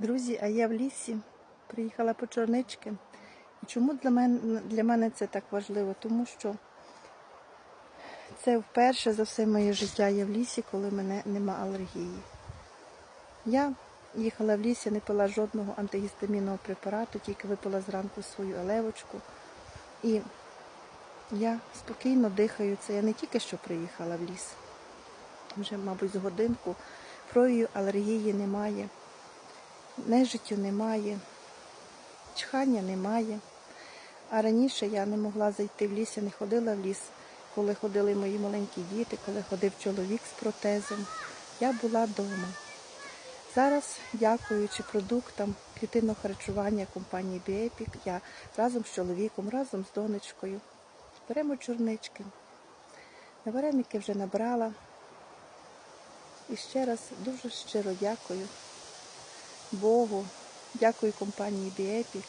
Друзі, а я в лісі приїхала по чорнички. І чому для мене, для мене це так важливо? Тому що це вперше за все моє життя я в лісі, коли мене нема алергії. Я їхала в лісі, не пила жодного антигістамінного препарату, тільки випила зранку свою елевочку. І я спокійно дихаю це. Я не тільки що приїхала в ліс, вже, мабуть, з годинку. Прою алергії немає, нежиттю немає, чхання немає. А раніше я не могла зайти в ліс, я не ходила в ліс, коли ходили мої маленькі діти, коли ходив чоловік з протезом. Я була вдома. Зараз, дякуючи продуктам клітинного харчування компанії Біепік, я разом з чоловіком, разом з донечкою беремо чорнички. На вареники вже набрала. І ще раз дуже щиро дякую Богу, дякую компанії Біепік